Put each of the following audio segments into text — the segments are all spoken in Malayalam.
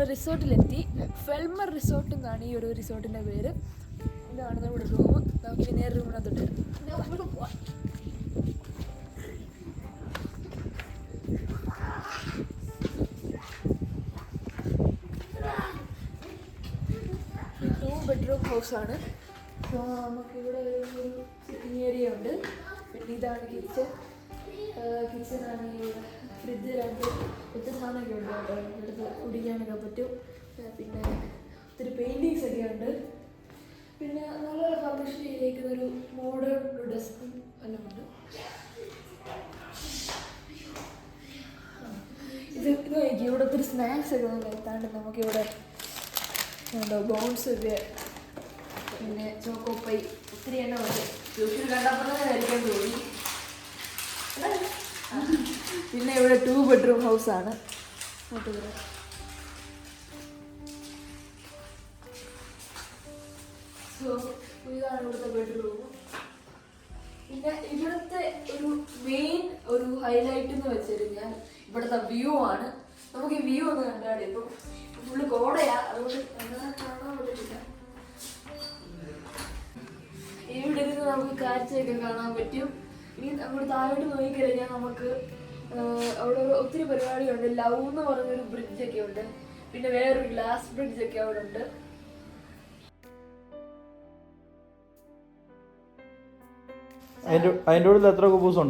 നമ്മൾ റിസോർട്ടിലെത്തി. ഫെൽമർ റിസോർട്ട് എന്നാണ് ഈ ഒരു റിസോർട്ടിന്റെ പേര്. ഇതാണ് നമ്മുടെ റൂം നമുക്ക് നേരെ റൂമിനകത്തോട്ട് നമുക്ക് ടു ബെഡ്റൂം ഹൗസാണ് അപ്പോൾ നമുക്കിവിടെ ഒരു സിറ്റിംഗ് ഏരിയ ഉണ്ട്. പിന്നെ ഇതാണ് കിച്ചൺ കിച്ചണാണ് ഇവിടെ ഫ്രിഡ്ജ് രണ്ട്. ഒത്തിരി സാധനമൊക്കെ ഉണ്ട് കുടിക്കാനൊക്കെ പറ്റും. പിന്നെ ഒത്തിരി പെയിന്റിങ്സ് ഒക്കെ ഉണ്ട്. പിന്നെ നല്ലൊരു പബ്ലിഷ് ചെയ്തേക്കുന്ന ഒരു മോഡേൺ ഡെസ്കും എല്ലാം ഉണ്ട്. ഇത് ഇത് നോക്കി ഇവിടെ ഒത്തിരി സ്നാക്സ് ഒക്കെ നല്ല എത്താണ്ട് നമുക്കിവിടെ എന്തോ ബോൺസ് ഒക്കെ. പിന്നെ ചോക്കോപ്പൈ ഒത്തിരി എണ്ണം ഉണ്ട്. ട്യൂഷൻ കണ്ടപ്പോൾ തന്നെ. പിന്നെ ഇവിടെ ടു ബെഡ്റൂം ഹൗസ് ആണ്. So, ഇതാണ് ഇവിടുത്തെ ബെഡ്റൂം പിന്നെ ഇവിടുത്തെ ഒരു മെയിൻ ഒരു ഹൈലൈറ്റ് എന്ന് വെച്ചുകഴിഞ്ഞാൽ ഇവിടുത്തെ വ്യൂ ആണ്. നമുക്ക് ഈ വ്യൂ ഒന്ന് കണ്ടാടി ഇപ്പം ഫുള്ള് കോടയാ അതുകൊണ്ട് കാണാൻ പറ്റത്തില്ല. ഇവിടെ ഇരുന്ന് നമുക്ക് കാഴ്ചയൊക്കെ കാണാൻ പറ്റും. ഇനി അങ്ങോട്ട് താഴോട്ട് നോക്കിക്കഴിഞ്ഞാൽ നമുക്ക് അവിടെ ഒരു ഒത്തിരി പരിപാടിയുണ്ട്. ലവ് എന്ന് പറഞ്ഞൊരു ബ്രിഡ്ജൊക്കെ ഉണ്ട്. പിന്നെ വേറൊരു ഗ്ലാസ് ബ്രിഡ്ജൊക്കെ അവിടെ ഉണ്ട്. അതിന്റെ അതിന്റെ ഉള്ളിൽ എത്ര കുബൂസ്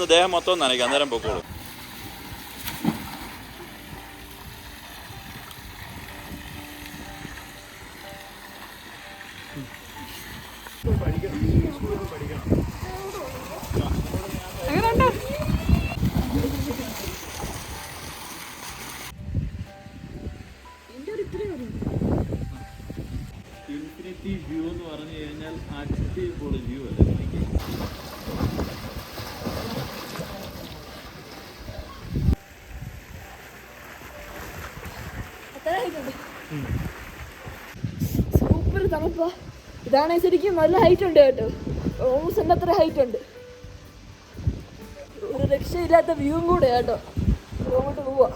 ഉണ്ട് നീ ഒന്ന് ദേഹം മൊത്തം നനയ്ക്കാം. അന്നേരം പൊക്കോളൂ. ഇൻഫിനിറ്റി വ്യൂ എന്ന് പറഞ്ഞു കഴിഞ്ഞാൽ അടിപൊളി വ്യൂ അല്ലേ? തണുപ്പ ഇതാണ് ശരിക്കും നല്ല ഹൈറ്റ് ഉണ്ട് കേട്ടോ. ഓൾമോസ്റ്റ് എന്റെ അത്ര ഹൈറ്റ് ഉണ്ട്. ഒരു രക്ഷയില്ലാത്ത വ്യൂവും കൂടെ കേട്ടോ. അങ്ങോട്ട് പോവാ.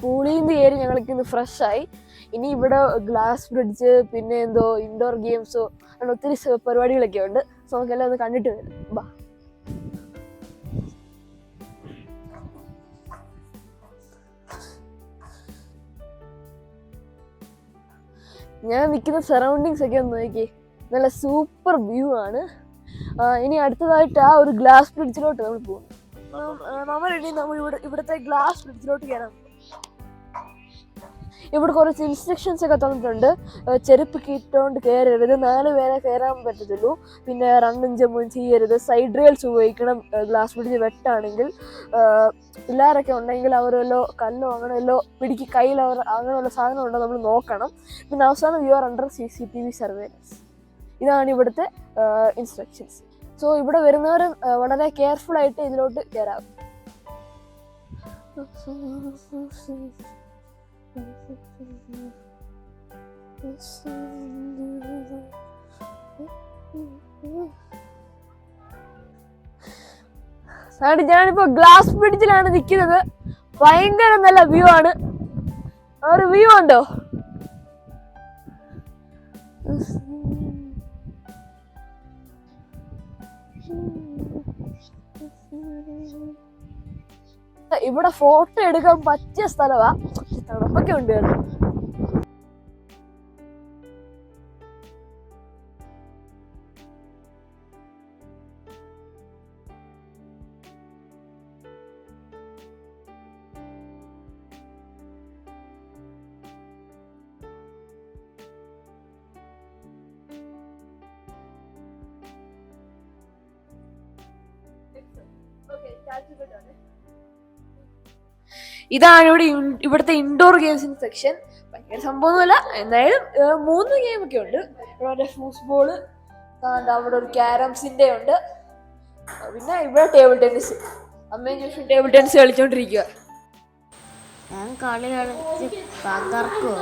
പൂളിൽ നിന്ന് കയറി ഞങ്ങൾക്ക് ഇന്ന് ഫ്രഷായി ഇനി ഇവിടെ ഗ്ലാസ് ബ്രിഡ്ജ് പിന്നെ എന്തോ ഇൻഡോർ ഗെയിംസോ അങ്ങനെ ഒത്തിരി പരിപാടികളൊക്കെ ഉണ്ട്. സോ നമുക്കെല്ലാം ഒന്ന് കണ്ടിട്ട് വരും. ബാ. ഞാൻ നിൽക്കുന്ന സറൗണ്ടിങ്സ് ഒക്കെ ഒന്ന് നോക്കി നല്ല സൂപ്പർ വ്യൂ ആണ്. ഇനി അടുത്തതായിട്ട് ആ ഒരു ഗ്ലാസ് ബ്രിഡ്ജിലോട്ട് നമ്മൾ പോകും നമ്മൾ ഇനി നമ്മൾ ഇവിടെ ഇവിടുത്തെ ഗ്ലാസ് ബ്രിഡ്ജിലോട്ട് കയറാൻ പോകും. ഇവിടെ കുറച്ച് ഇൻസ്ട്രക്ഷൻസ് ഒക്കെ തന്നിട്ടുണ്ട്. ചെരുപ്പ് കിട്ടോണ്ട് കയറരുത് നാല് പേരെ കയറാൻ പറ്റത്തുള്ളൂ. പിന്നെ റണ്ണും ജമ്മും ചെയ്യരുത്. സൈഡ് റെയിൽസ് ഉപയോഗിക്കണം. ഗ്ലാസ് പിടിച്ച് വെട്ടാണെങ്കിൽ. പിള്ളേരൊക്കെ ഉണ്ടെങ്കിൽ അവരല്ലോ കല്ലോ അങ്ങനെ വല്ലോ പിടിക്ക് കയ്യിൽ അവർ അങ്ങനെയുള്ള സാധനം ഉണ്ടോ നമ്മൾ നോക്കണം. പിന്നെ അവസാനം you are under C C T V surveillance ഇതാണ് ഇവിടുത്തെ ഇൻസ്ട്രക്ഷൻസ് സോ ഇവിടെ വരുന്നവർ വളരെ കെയർഫുൾ ആയിട്ട് ഇതിലോട്ട് കയറാം അതുകൊണ്ട് ഞാനിപ്പോ ഗ്ലാസ് ബ്രിഡ്ജിലാണ് നിൽക്കുന്നത് ഭയങ്കര നല്ല വ്യൂ ആണ്. ഒരു വ്യൂ ഉണ്ടോ? ഇവിടെ ഫോട്ടോ എടുക്കാൻ പറ്റിയ സ്ഥലമാ തണുപ്പൊക്കെ ഉണ്ട് Okay, that's a good one. ഇതാണ് ഇവിടെ ഇവിടുത്തെ ഇൻഡോർ ഗെയിംസിന്റെ സെക്ഷൻ ഭയങ്കര സംഭവമൊന്നുമല്ല. എന്തായാലും മൂന്ന് ഗെയിം ഒക്കെ ഉണ്ട്. ഇവിടെ ഫൂട്ബോൾ അവിടെ ഒരു ക്യാരംസിന്റെ ഉണ്ട്. പിന്നെ ഇവിടെ ടേബിൾ ടെന്നീസ് അമ്മയും ചോദിച്ചു ടേബിൾ ടെന്നീസ് കളിച്ചോണ്ടിരിക്കുക ഞാൻ കളി കളിച്ച് തകർക്കുക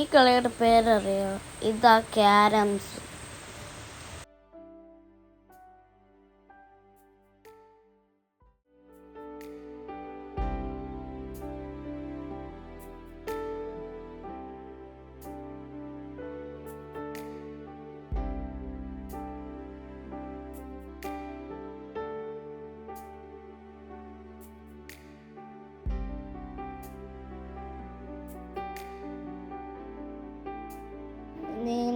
ഈ കളിയുടെ പേരറിയോ? ഇതാ ക്യാരംസ്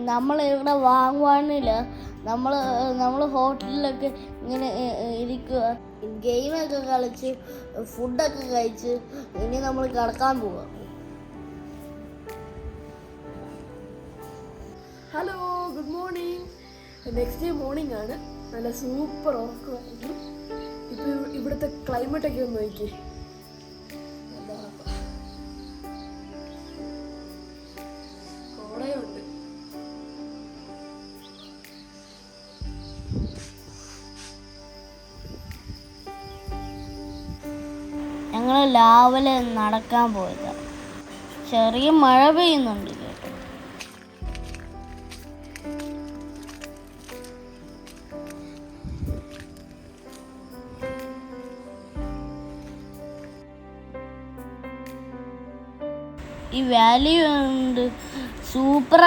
നമ്മൾ ഇവിടെ വാങ്ങുവാനില്ല നമ്മൾ നമ്മൾ ഹോട്ടലിലൊക്കെ ഇങ്ങനെ ഇരിക്കുക ഗെയിമൊക്കെ കളിച്ച് ഫുഡൊക്കെ കഴിച്ച് ഇനി നമ്മൾ കിടക്കാൻ പോവുക hello good morning next day morning ആണ്. നല്ല സൂപ്പർ ഉറക്കമായിരുന്നു ഇപ്പം ഇവിടുത്തെ ക്ലൈമറ്റൊക്കെ ഒന്ന് നോക്കി രാവിലെ നടക്കാൻ പോയത്. ചെറിയ മഴ പെയ്യുന്നുണ്ട് കേട്ടോ ഈ വാല്യൂ ഉണ്ട്. സൂപ്പർ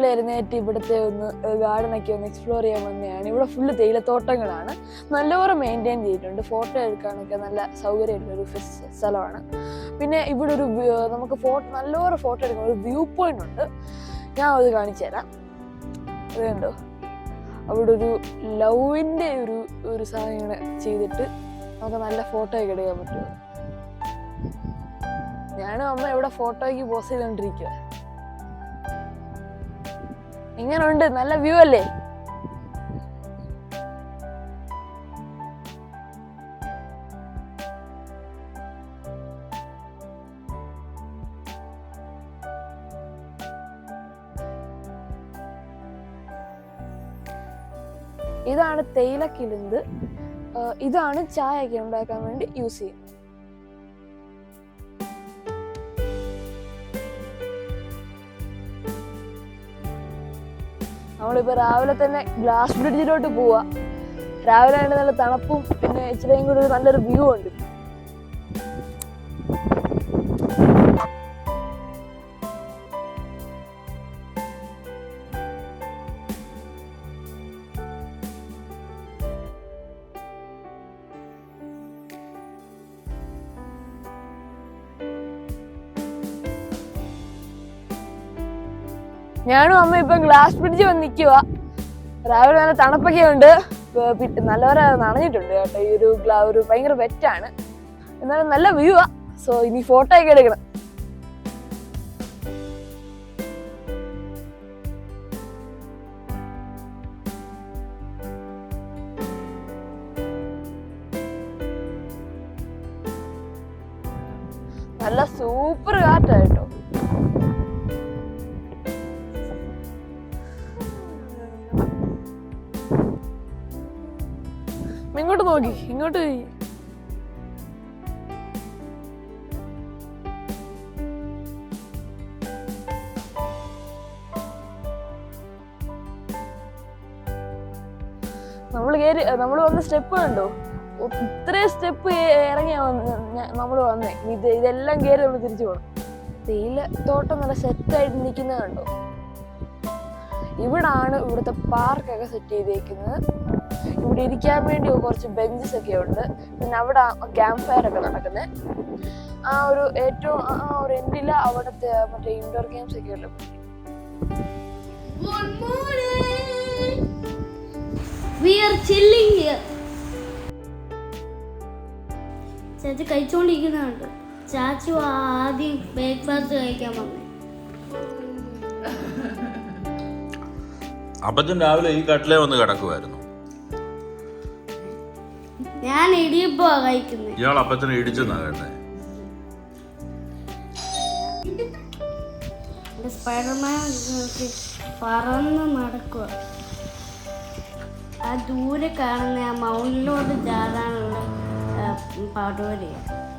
അവൾ എഴുന്നേറ്റ് ഇവിടുത്തെ ഒന്ന് ഗാർഡനൊക്കെ ഒന്ന് എക്സ്പ്ലോർ ചെയ്യാൻ വന്നതാണ്. ഇവിടെ ഫുള്ള് തേയിലത്തോട്ടങ്ങളാണ്. നല്ലപോലെ മെയിന്റെയിൻ ചെയ്തിട്ടുണ്ട്. ഫോട്ടോ എടുക്കാനൊക്കെ നല്ല സൗകര്യമുള്ള ഒരു സ്ഥലമാണ്. പിന്നെ ഇവിടെ ഒരു നമുക്ക് ഫോട്ടോ നല്ലപോലെ ഫോട്ടോ എടുക്കാൻ ഒരു വ്യൂ പോയിന്റ് ഉണ്ട്. ഞാൻ അത് കാണിച്ചു തരാം. അത് കണ്ടോ? അവിടെ ഒരു ലവിന്റെ ഒരു ഒരു സാധനം ഇങ്ങനെ ചെയ്തിട്ട് നമുക്ക് നല്ല ഫോട്ടോ ഒക്കെ എടുക്കാൻ പറ്റുമോ ഞാനും അമ്മ ഇവിടെ ഫോട്ടോയ്ക്ക് പോസ് ചെയ്തുകൊണ്ടിരിക്കുക എങ്ങനുണ്ട് നല്ല വ്യൂ അല്ലേ? ഇതാണ് തേയില ആഹ് ഇതാണ് ചായ ഒക്കെ ഉണ്ടാക്കാൻ വേണ്ടി യൂസ് ചെയ്യുന്നത്. നമ്മളിപ്പോ രാവിലെ തന്നെ ഗ്ലാസ് ബ്രിഡ്ജിലോട്ട് പോവുക രാവിലെ തന്നെ നല്ല തണുപ്പും പിന്നെ ഇച്ചിരിയും കൂടി നല്ലൊരു വ്യൂ ഉണ്ട് ഞാനും അമ്മ ഇപ്പൊ ഗ്ലാസ് ബ്രിഡ്ജ് വന്ന് നിൽക്കുക രാവിലെ നല്ല തണുപ്പൊക്കെ ഉണ്ട്. നല്ലപോലെ നനഞ്ഞിട്ടുണ്ട് കേട്ടോ. ഈ ഒരു ഒരു ഭയങ്കര വെറ്റാണ് എന്നാലും നല്ല വ്യൂ ആ. സോ ഇനി ഫോട്ടോ ഒക്കെ എടുക്കണം. നല്ല സൂപ്പർ കാറ്റാ കേട്ടോ. ഇങ്ങോട്ട് നോക്കി ഇങ്ങോട്ട് നോക്കി നമ്മൾ കയറി നമ്മൾ വന്ന സ്റ്റെപ്പ് കണ്ടോ? ഇത്രയും സ്റ്റെപ്പ് ഇറങ്ങിയാ നമ്മൾ വന്നേ. ഇത് ഇതെല്ലാം കയറി നമ്മൾ തിരിച്ചു പോകണം തേയില തോട്ടം നല്ല സെറ്റായിട്ട് നിൽക്കുന്നത് കണ്ടോ? ഇവിടാണ് ഇവിടുത്തെ പാർക്കൊക്കെ സെറ്റ് ചെയ്തേക്കുന്നത്. ഇവിടെ ഇരിക്കാൻ വേണ്ടി കുറച്ച് ബെഞ്ചസ് ഒക്കെ ഉണ്ട്. പിന്നെ അവിടെ ക്യാമ്പ് ഫയർ ഒക്കെ നടക്കുന്നത് ആ ഒരു ഏറ്റവും ആ ഒരു എൻഡിൽ അവിടുത്തെ മറ്റേ ഇൻഡോർ ഗെയിംസ് ഒക്കെ ഉണ്ട് Good morning. We chilling here. ചാച്ചി കഴിച്ചോണ്ടിരിക്കുന്നുണ്ട് ചാച്ചു ആദ്യം ബ്രേക്ക്ഫാസ്റ്റ് കഴിക്കാൻ വന്നു. അപ്പച്ചൻ രാവിലെ ഈ കട്ടിലേ വന്ന് കിടക്കുമായിരുന്നു ഞാൻ ഇടിയപ്പോ കഴിക്കുന്നത് ഇയാൾ അപ്പച്ചനെ ഇടിച്ചെന്നാ കേട്ടേ സ്പൈഡർമാൻ പറന്ന് നടക്കുക ആ ദൂരെ കാണുന്ന ആ മൗണ്ടിലോട്ട് ചാടാനുള്ള പാടുവരിയാണ്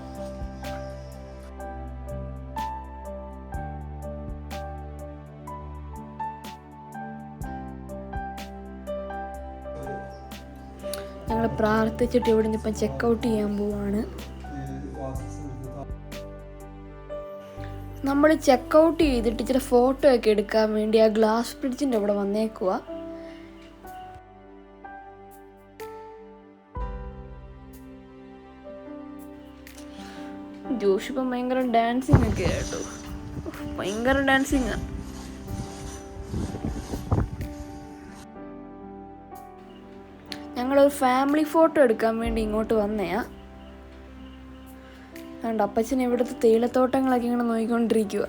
ഞങ്ങൾ പ്രാർത്ഥിച്ചിട്ട് ഇവിടുന്ന് ഇപ്പം ചെക്കൗട്ട് ചെയ്യാൻ പോവാണ്. നമ്മൾ ചെക്കൗട്ട് ചെയ്തിട്ട് ഇച്ചിരി ഫോട്ടോ ഒക്കെ എടുക്കാൻ വേണ്ടി ആ ഗ്ലാസ് ബ്രിഡ്ജിന്റെ അവിടെ വന്നേക്കുക ജോഷ് ഇപ്പം ഭയങ്കര ഡാൻസിങ് ഒക്കെ കേട്ടോ. ഭയങ്കര ഡാൻസിങ് ഞങ്ങളൊരു ഫാമിലി ഫോട്ടോ എടുക്കാൻ വേണ്ടി ഇങ്ങോട്ട് വന്നയാ. അതുകൊണ്ട് അപ്പച്ചൻ ഇവിടുത്തെ തേയിലത്തോട്ടങ്ങളൊക്കെ ഇങ്ങനെ നോക്കിക്കൊണ്ടിരിക്കുക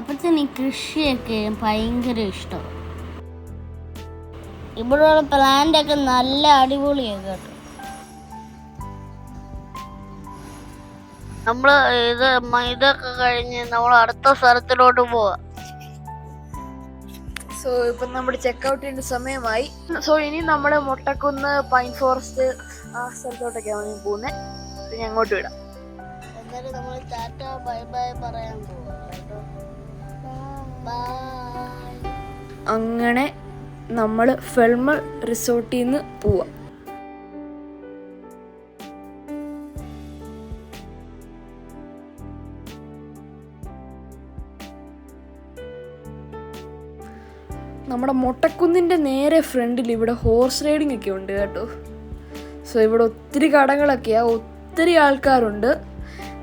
അപ്പച്ചന് ഈ കൃഷിയൊക്കെ ഭയങ്കര ഇഷ്ടം. ഇവിടെയുള്ള പ്ലാന്റ് ഒക്കെ നല്ല അടിപൊളിയാണ് കേട്ടോ. നമ്മൾ ഇത് ഇതൊക്കെ കഴിഞ്ഞ് നമ്മൾ അടുത്ത സ്ഥലത്തിലോട്ട് പോവാ. സോ ഇപ്പം നമ്മുടെ ചെക്കൗട്ട് ചെയ്യേണ്ട സമയമായി. സോ ഇനി നമ്മൾ മുട്ടക്കുന്ന് പൈൻ ഫോറസ്റ്റ് ആ സ്ഥലത്തോട്ടൊക്കെയാണ് ഞാൻ പോകുന്നത് പിന്നെ അങ്ങോട്ട് വിടാം. എന്നാലും നമ്മൾ ടാറ്റ ബൈ ബൈ പറയാൻ അങ്ങനെ നമ്മൾ ഫെൽമ റിസോർട്ടിൽ നിന്ന് പോവാം. നമ്മുടെ മൊട്ടക്കുന്നിന്റെ നേരെ ഫ്രണ്ടിൽ ഇവിടെ ഹോഴ്സ് റൈഡിംഗ് ഒക്കെ ഉണ്ട് കേട്ടോ. സോ ഇവിടെ ഒത്തിരി കടകളൊക്കെയാണ് ഒത്തിരി ആൾക്കാരുണ്ട്.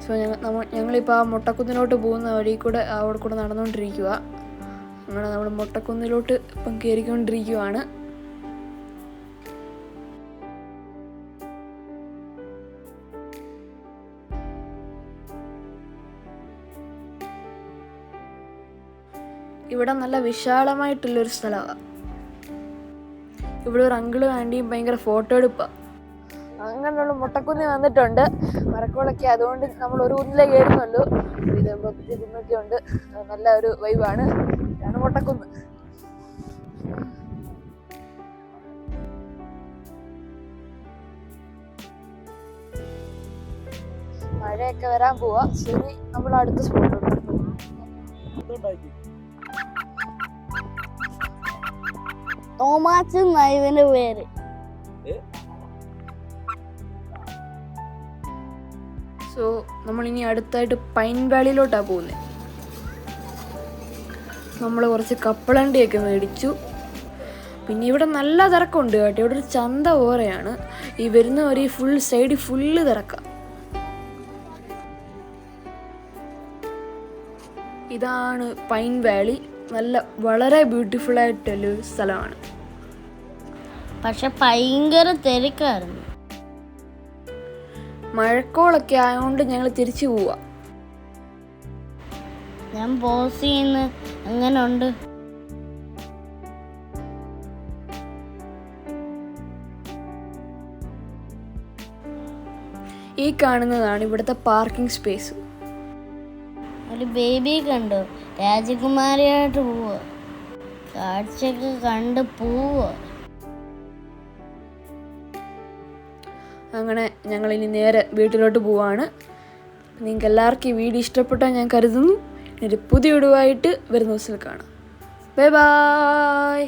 സോ ഞങ്ങൾ നമ്മൾ ഞങ്ങളിപ്പോൾ ആ മൊട്ടക്കുന്നിലോട്ട് പോകുന്ന വഴി കൂടെ അവിടെ കൂടെ നടന്നുകൊണ്ടിരിക്കുക അങ്ങനെ നമ്മൾ മൊട്ടക്കുന്നിലോട്ട് ഇപ്പം കയറിക്കൊണ്ടിരിക്കുവാണ് ഇവിടെ നല്ല വിശാലമായിട്ടുള്ളൊരു സ്ഥലമാണ് ഇവിടെ ഒരു അങ്കിൾ വേണ്ടിയും ഭയങ്കര ഫോട്ടോ എടുപ്പാണ് അങ്ങനെയുള്ള മുട്ടക്കുന്നി വന്നിട്ടുണ്ട്. മരക്കോളൊക്കെ അതുകൊണ്ട് നമ്മൾ ഒരു കുന്നിലേ കയറുന്നുള്ളൂ. ഇത് കുന്നൊക്കെ ഉണ്ട്. നല്ല ഒരു വൈബാണ് ഇതാണ് മുട്ടക്കുന്ന് മഴയൊക്കെ വരാൻ പോവാ. ശരി നമ്മൾ അടുത്ത സ്പോട്ടിലോട്ട് തോമാച്ച് എന്നാ ഇവന്റെ പേര്. സോ നമ്മൾ ഇനി അടുത്തായിട്ട് പൈൻ വാലിയിലോട്ടാണ് പോകുന്നത് നമ്മൾ കുറച്ച് കപ്പളണ്ടിയൊക്കെ മേടിച്ചു. പിന്നെ ഇവിടെ നല്ല തിരക്കുണ്ട് കേട്ടോ. ഇവിടെ ഒരു ചന്ത ഓരയാണ് ഈ വരുന്ന ഒരു ഫുൾ സൈഡ് ഫുള്ള് തിരക്കാം. ഇതാണ് പൈൻ വാലി നല്ല വളരെ ബ്യൂട്ടിഫുൾ ആയിട്ടുള്ളൊരു സ്ഥലമാണ്. പക്ഷെ ഭയങ്കര തിരക്കായിരുന്നു. മഴക്കോളൊക്കെ ആയതുകൊണ്ട് ഞങ്ങൾ തിരിച്ചു പോവാ. ഞാൻ പോസ് ചെയ്യുന്ന എങ്ങനെ ഉണ്ട് ഈ കാണുന്നതാണ് ഇവിടുത്തെ പാർക്കിംഗ് സ്പേസ്. ഒരു ബേബി കണ്ടു. രാജകുമാരിയായിട്ട് പോവുക. കാഴ്ചയൊക്കെ കണ്ട് പോവുക. അങ്ങനെ ഞങ്ങൾ ഇനി നേരെ വീട്ടിലോട്ട് പോവാണ്. നിങ്ങൾക്ക് എല്ലാവർക്കും ഈ വീഡിയോ ഇഷ്ടപ്പെട്ടാൽ ഞാൻ കരുതുന്നു. ഒരു പുതിയ ഇടുവായിട്ട് വരുന്ന ദിവസത്തിൽ കാണാം. Bye bye